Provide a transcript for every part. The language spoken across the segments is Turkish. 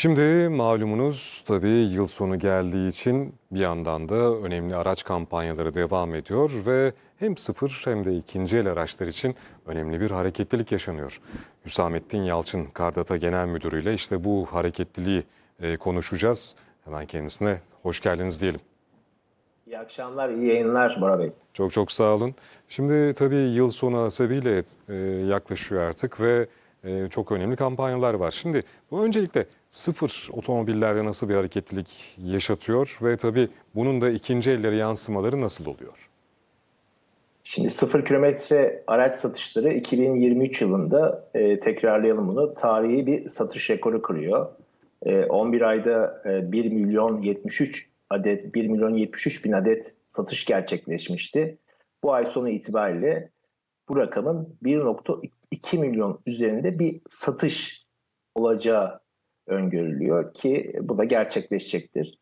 Şimdi malumunuz tabii yıl sonu geldiği için bir yandan da önemli araç kampanyaları devam ediyor ve hem sıfır hem de ikinci el araçlar için önemli bir hareketlilik yaşanıyor. Hüsamettin Yalçın Kardata Genel Müdürü ile işte bu hareketliliği e, konuşacağız. Hemen kendisine hoş geldiniz diyelim. İyi akşamlar, iyi yayınlar Bora Bey. Çok çok sağ olun. Şimdi tabii yıl sonu hasebiyle e, yaklaşıyor artık ve e, çok önemli kampanyalar var. Şimdi bu öncelikle sıfır otomobillerde nasıl bir hareketlilik yaşatıyor ve tabii bunun da ikinci ellere yansımaları nasıl oluyor? Şimdi sıfır kilometre araç satışları 2023 yılında e, tekrarlayalım bunu. Tarihi bir satış rekoru kırıyor. E, 11 ayda e, 1 milyon 73 adet 1 milyon 73 bin adet satış gerçekleşmişti. Bu ay sonu itibariyle bu rakamın 1.2 milyon üzerinde bir satış olacağı öngörülüyor ki bu da gerçekleşecektir.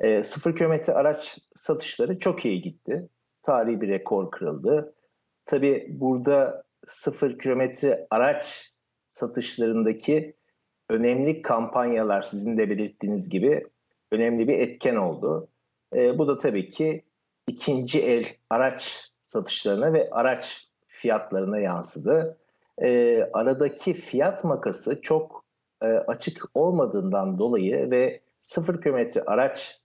E, sıfır kilometre araç satışları çok iyi gitti. Tarihi bir rekor kırıldı. Tabii burada sıfır kilometre araç satışlarındaki önemli kampanyalar sizin de belirttiğiniz gibi önemli bir etken oldu. E, bu da tabii ki ikinci el araç satışlarına ve araç fiyatlarına yansıdı. E, aradaki fiyat makası çok e, açık olmadığından dolayı ve sıfır kilometre araç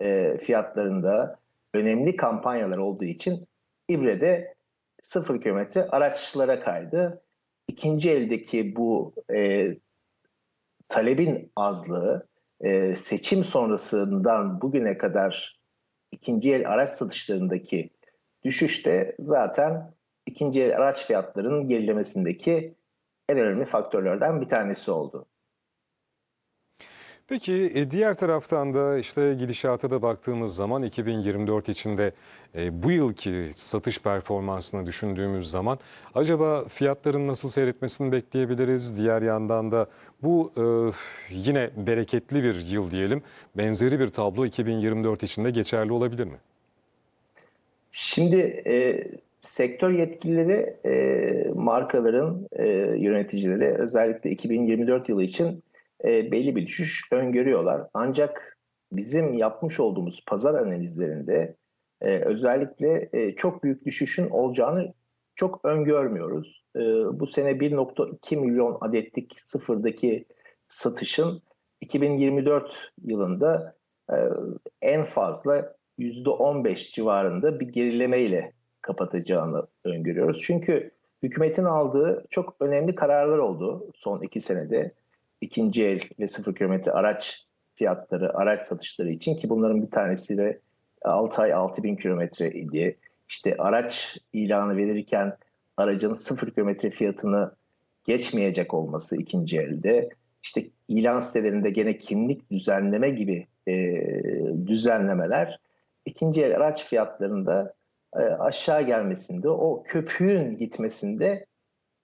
e, fiyatlarında önemli kampanyalar olduğu için İbre'de sıfır kilometre araçlara kaydı. İkinci eldeki bu e, talebin azlığı e, seçim sonrasından bugüne kadar ikinci el araç satışlarındaki düşüş de zaten ikinci el araç fiyatlarının gerilemesindeki en önemli faktörlerden bir tanesi oldu. Peki e, diğer taraftan da işte gidişata da baktığımız zaman 2024 içinde e, bu yılki satış performansını düşündüğümüz zaman acaba fiyatların nasıl seyretmesini bekleyebiliriz? Diğer yandan da bu e, yine bereketli bir yıl diyelim. Benzeri bir tablo 2024 içinde geçerli olabilir mi? Şimdi e, sektör yetkilileri e, markaların e, yöneticileri özellikle 2024 yılı için e, belli bir düşüş öngörüyorlar. Ancak bizim yapmış olduğumuz pazar analizlerinde e, özellikle e, çok büyük düşüşün olacağını çok öngörmüyoruz. E, bu sene 1.2 milyon adetlik sıfırdaki satışın 2024 yılında e, en fazla %15 civarında bir gerilemeyle kapatacağını öngörüyoruz. Çünkü hükümetin aldığı çok önemli kararlar oldu son iki senede. ikinci el ve sıfır kilometre araç fiyatları, araç satışları için ki bunların bir tanesi de 6 ay 6 bin kilometre idi. İşte araç ilanı verirken aracın sıfır kilometre fiyatını geçmeyecek olması ikinci elde. İşte ilan sitelerinde gene kimlik düzenleme gibi e, düzenlemeler ikinci el araç fiyatlarında aşağı gelmesinde, o köpüğün gitmesinde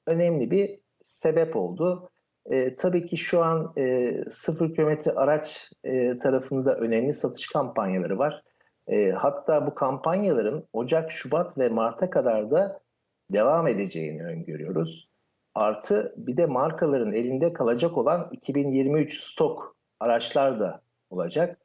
önemli bir sebep oldu. E, tabii ki şu an e, sıfır kilometre araç e, tarafında önemli satış kampanyaları var. E, hatta bu kampanyaların Ocak, Şubat ve Mart'a kadar da devam edeceğini öngörüyoruz. Artı bir de markaların elinde kalacak olan 2023 stok araçlar da olacak.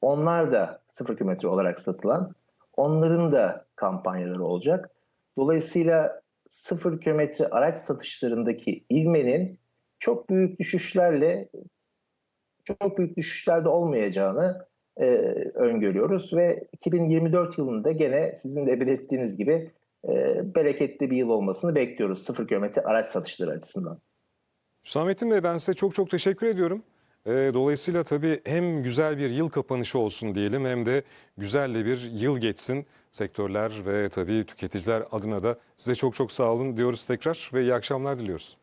Onlar da sıfır kilometre olarak satılan, onların da kampanyaları olacak. Dolayısıyla sıfır kilometre araç satışlarındaki ivmenin çok büyük düşüşlerle çok büyük düşüşlerde olmayacağını e, öngörüyoruz ve 2024 yılında gene sizin de belirttiğiniz gibi e, bereketli bir yıl olmasını bekliyoruz sıfır kilometre araç satışları açısından. Hüsamettin Bey ben size çok çok teşekkür ediyorum. E, Dolayısıyla tabii hem güzel bir yıl kapanışı olsun diyelim hem de güzel de bir yıl geçsin sektörler ve tabii tüketiciler adına da size çok çok sağ olun diyoruz tekrar ve iyi akşamlar diliyoruz.